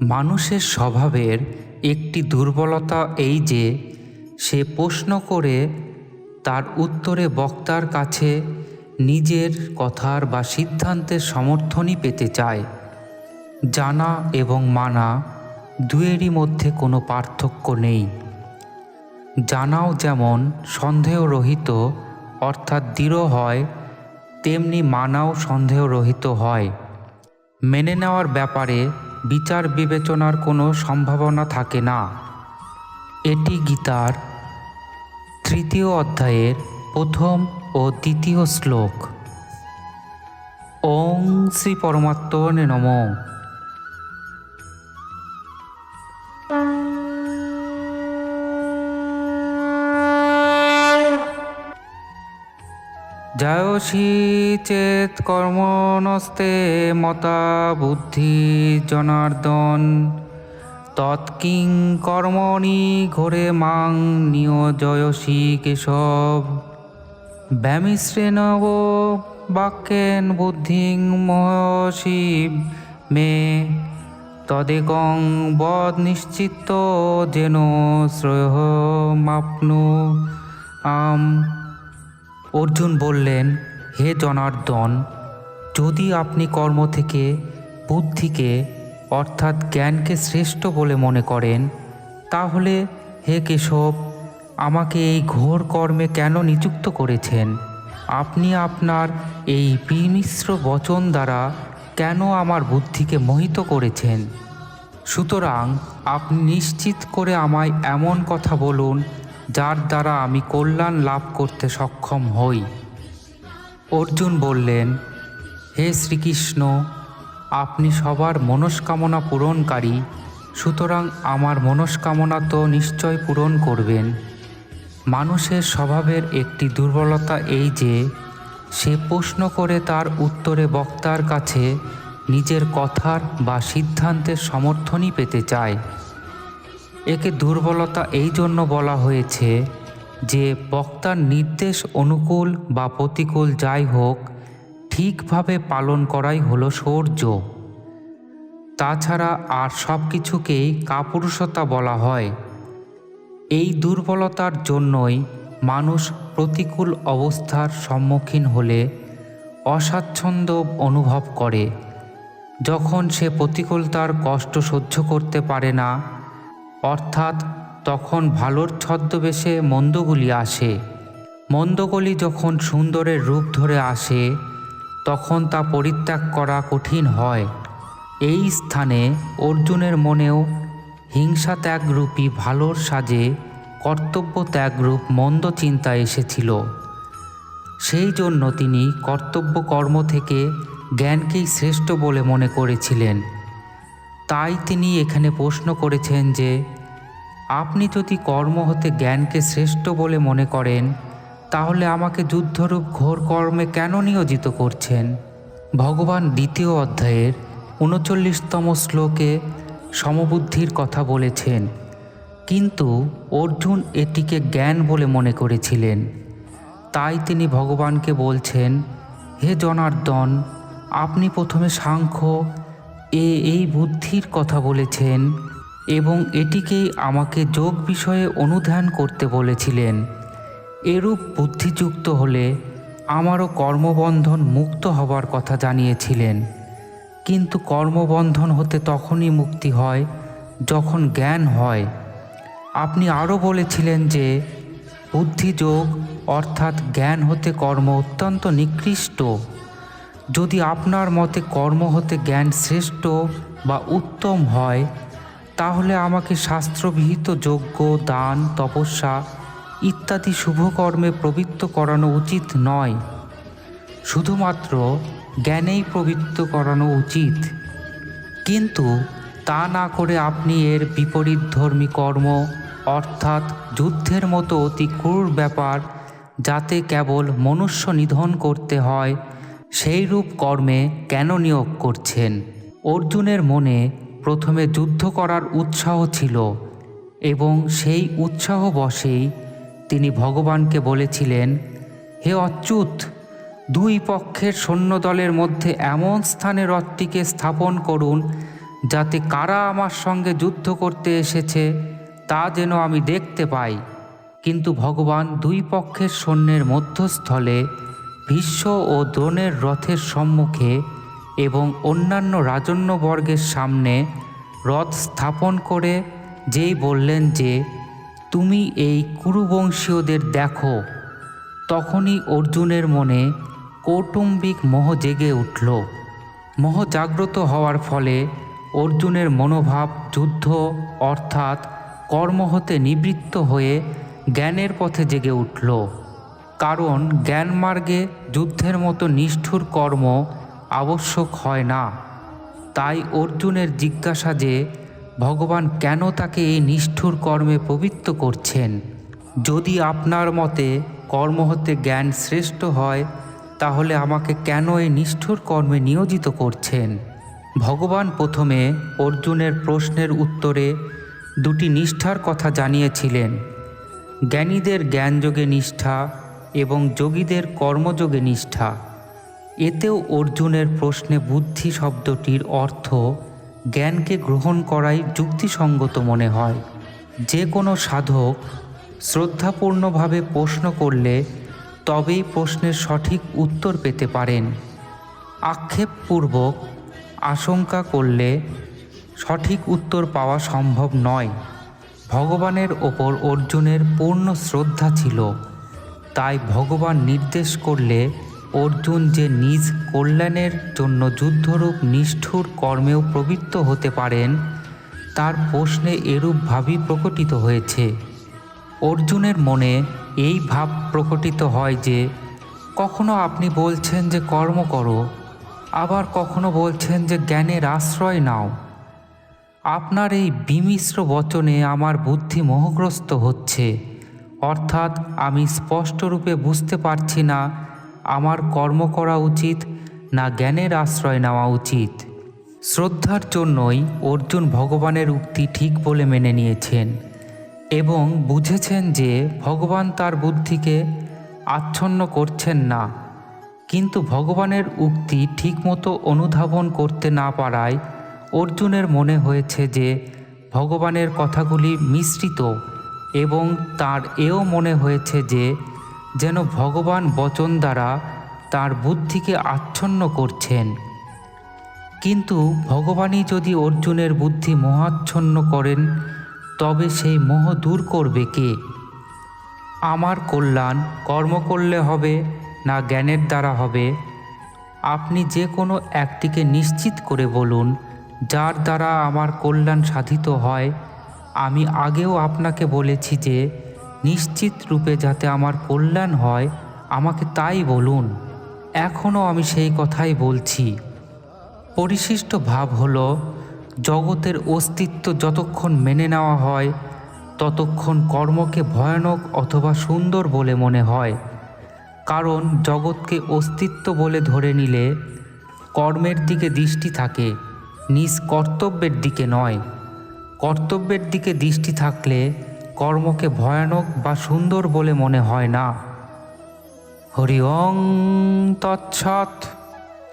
মানুষের স্বভাবের একটি দুর্বলতা এই যে, সে প্রশ্ন করে তার উত্তরে বক্তার কাছে নিজের কথার বা সিদ্ধান্তের সমর্থনই পেতে চায়। জানা এবং মানা দুয়েরই মধ্যে কোনো পার্থক্য নেই। জানাও যেমন সন্দেহরহিত অর্থাৎ দৃঢ় হয়, তেমনি মানাও সন্দেহরহিত হয়। মেনে নেওয়ার ব্যাপারে বিচার বিবেচনার কোনো সম্ভাবনা থাকে না। এটি গীতার তৃতীয় অধ্যায়ের প্রথম ও দ্বিতীয় শ্লোক। ওং শ্রী পরমাত্মনে নম। যায়সী চেত কর্মনস্তে মতা বুদ্ধি জনার্দন। তৎকিং কর্মণি ঘোরে মাং নিয়োজয়সী কেশব। ব্যামিশ্রেণব বাক্যেন বুদ্ধিং মহসিব মে। তদেকং বদ নিশ্চিত যেন শ্রেয় মাপনু। আম অর্জুন বললেন, হে জনার্দন, যদি আপনি কর্ম থেকে, বুদ্ধিকে, অর্থাৎ জ্ঞানকে শ্রেষ্ঠ বলে মনে করেন, তাহলে হে কেশব, আমাকে এই ঘোর কর্মে কেন নিযুক্ত করেছেন? আপনি আপনার এই বিমিশ্র বচন দ্বারা কেন আমার বুদ্ধিকে মোহিত করেছেন? সুতরাং আপনি নিশ্চিত করে আমায় এমন কথা বলুন যার দ্বারা আমি কল্যাণ লাভ করতে সক্ষম হই। অর্জুন বললেন, হে শ্রীকৃষ্ণ, আপনি সবার মনস্কামনা পূরণকারী, সুতরাং আমার মনস্কামনা তো নিশ্চয় পূরণ করবেন। মানুষের স্বভাবের একটি দুর্বলতা এই যে, সে প্রশ্ন করে তার উত্তরে বক্তার কাছে নিজের কথার বা সিদ্ধান্তের সমর্থনই পেতে চায়। একে দুর্বলতা এই জন্য বলা হয়েছে যে বক্তার নির্দেশ অনুকূল বা প্রতিকূল যাই হোক, ঠিকভাবে পালন করাই হলো শৌর্য তাছাড়া আর সব কিছুকেই কাপুরুষতা বলা হয়। এই দুর্বলতার জন্যই মানুষ প্রতিকূল অবস্থার সম্মুখীন হলে অস্বাচ্ছন্দ্য অনুভব করে। যখন সে প্রতিকূলতার কষ্ট সহ্য করতে পারে না অর্থাৎ তখন ভালোর ছদ্মবেশে মন্দগুলি আসে। মন্দগুলি যখন সুন্দরের রূপ ধরে আসে, তখন তা পরিত্যাগ করা কঠিন হয়। এই স্থানে অর্জুনের মনেও হিংসা ত্যাগরূপী ভালোর সাজে কর্তব্য ত্যাগরূপ মন্দ চিন্তা এসেছিল। সেই জন্য তিনি কর্তব্য কর্ম থেকে জ্ঞানকেই শ্রেষ্ঠ বলে মনে করেছিলেন। তাই তিনি এখানে প্রশ্ন করেছেন যে, আপনি যদি কর্ম হতে জ্ঞানকে শ্রেষ্ঠ বলে মনে করেন, তাহলে আমাকে যুদ্ধরূপ ঘোর কর্মে কেন নিয়োজিত করছেন? ভগবান দ্বিতীয় অধ্যায়ের উনচল্লিশতম শ্লোকে সমবুদ্ধির কথা বলেছেন, কিন্তু অর্জুন এটিকে জ্ঞান বলে মনে করেছিলেন। তাই তিনি ভগবানকে বলছেন, হে জনার্দন, আপনি প্রথমে সাংখ্য এ এই বুদ্ধির কথা বলেছেন এবং এটিকেই আমাকে যোগ বিষয়ে অনুধ্যান করতে বলেছিলেন। এরূপ বুদ্ধিযুক্ত হলে আমারও কর্মবন্ধন মুক্ত হবার কথা জানিয়েছিলেন। কিন্তু কর্মবন্ধন হতে তখনই মুক্তি হয় যখন জ্ঞান হয়। আপনি আরও বলেছিলেন যে বুদ্ধিযোগ অর্থাৎ জ্ঞান হতে কর্ম অত্যন্ত নিকৃষ্ট। যদি আপনার মতে কর্ম হতে জ্ঞান শ্রেষ্ঠ বা উত্তম হয়, তাহলে আমাকে শাস্ত্রবিহিত যজ্ঞ, দান, তপস্যা ইত্যাদি শুভকর্মে প্রবৃত্ত করানো উচিত নয়। শুধুমাত্র জ্ঞানেই প্রবৃত্ত করানো উচিত। কিন্তু তা না করে আপনি এর বিপরীত ধর্মী কর্ম, অর্থাৎ যুদ্ধের মতো অতি ক্রূর ব্যাপার, যাতে কেবল মনুষ্য নিধন করতে হয় সেই রূপ কর্মে কেন নিয়োগ করছেন? অর্জুনের মনে প্রথমে যুদ্ধ করার উৎসাহ ছিল এবং সেই উৎসাহ বশেই তিনি ভগবানকে বলেছিলেন, হে অচ্যুত, দুই পক্ষের সৈন্যদলের মধ্যে এমন স্থানে রথটিকে স্থাপন করুন যাতে কারা আমার সঙ্গে যুদ্ধ করতে এসেছে তা যেন আমি দেখতে পাই। কিন্তু ভগবান দুই পক্ষের সৈন্যের মধ্যস্থলে ভীষ্ম ও দ্রোণের রথের সম্মুখে এবং অন্যান্য রাজন্যবর্গের সামনে রথ স্থাপন করে যেই বললেন যে, তুমি এই কুরুবংশীয়দের দেখো। তখনই অর্জুনের মনে কৌটুম্বিক মোহ জেগে উঠল। মোহ জাগ্রত হওয়ার ফলে অর্জুনের মনোভাব যুদ্ধ অর্থাৎ কর্ম হতে নিবৃত্ত হয়ে জ্ঞানের পথে জেগে উঠল। কারণ জ্ঞানমার্গে যুদ্ধের মতো নিষ্ঠুর কর্ম আবশ্যক হয় না। তাই অর্জুনের জিজ্ঞাসা যে, ভগবান কেন তাকে এই নিষ্ঠুর কর্মে পবিত্র করছেন? যদি আপনার মতে কর্ম হতে জ্ঞান শ্রেষ্ঠ হয়, তাহলে আমাকে কেন এই নিষ্ঠুর কর্মে নিয়োজিত করছেন? ভগবান প্রথমে অর্জুনের প্রশ্নের উত্তরে দুটি নিষ্ঠার কথা জানিয়েছিলেন। জ্ঞানীদের জ্ঞানযোগে নিষ্ঠা এবং যোগীদের কর্মযোগে নিষ্ঠা। এতেও অর্জুনের প্রশ্নে বুদ্ধি শব্দটির অর্থ জ্ঞানকে গ্রহণ করাই যুক্তিসঙ্গত মনে হয়। যে কোনো সাধক শ্রদ্ধাপূর্ণভাবে প্রশ্ন করলে তবেই প্রশ্নের সঠিক উত্তর পেতে পারেন। আক্ষেপপূর্বক আশঙ্কা করলে সঠিক উত্তর পাওয়া সম্ভব নয়। ভগবানের ওপর অর্জুনের পূর্ণ শ্রদ্ধা ছিল। তাই ভগবান নির্দেশ করলে অর্জুন যে নিজ কল্যাণের জন্য যুদ্ধরূপ নিষ্ঠুর কর্মেও প্রবৃত্ত হতে পারেন, তার প্রশ্নে এরূপ ভাবই প্রকটিত হয়েছে। অর্জুনের মনে এই ভাব প্রকটিত হয় যে, কখনো আপনি বলছেন যে কর্ম করো, আবার কখনো বলছেন যে জ্ঞানের আশ্রয় নাও। আপনার এই বিমিশ্র বচনে আমার বুদ্ধি মোহগ্রস্ত হচ্ছে। অর্থাৎ আমি স্পষ্টরূপে বুঝতে পারছি না, আমার কর্ম করা উচিত না জ্ঞানের আশ্রয় নেওয়া উচিত। শ্রদ্ধার জন্যই অর্জুন ভগবানের উক্তি ঠিক বলে মেনে নিয়েছেন এবং বুঝেছেন যে ভগবান তার বুদ্ধিকে আচ্ছন্ন করছেন না, কিন্তু ভগবানের উক্তি ঠিকমতো অনুধাবন করতে না পারায় অর্জুনের মনে হয়েছে যে ভগবানের কথাগুলি মিশ্রিত। এবং তার এও মনে হয়েছে যে, যেন ভগবান বচন দ্বারা তার বুদ্ধিকে আচ্ছন্ন করছেন। কিন্তু ভগবানই যদি অর্জুনের বুদ্ধি মোহাচ্ছন্ন করেন, তবে সেই মোহ দূর করবে কে? আমার কল্যাণ কর্ম করলে হবে না জ্ঞানের দ্বারা হবে? আপনি যে কোনো একটিকে নিশ্চিত করে বলুন, যার দ্বারা আমার কল্যাণ সাধিত হয় আমি আগেও আপনাকে বলেছি যে, নিশ্চিত রূপে যাতে আমার কল্যাণ হয়, আমাকে তাই বলুন। এখনও আমি সেই কথাই বলছি। পরিশিষ্ট ভাব হলো, জগতের অস্তিত্ব যতক্ষণ মেনে নেওয়া হয়, ততক্ষণ কর্মকে ভয়ানক অথবা সুন্দর বলে মনে হয়। কারণ জগৎকে অস্তিত্ব বলে ধরে নিলে কর্মের দিকে দৃষ্টি থাকে, নিজ কর্তব্যের দিকে নয়। কর্তব্যের দিকে দৃষ্টি থাকলে কর্মকে ভয়ানক বা সুন্দর বলে মনে হয় না। হরি ওং তৎসৎ।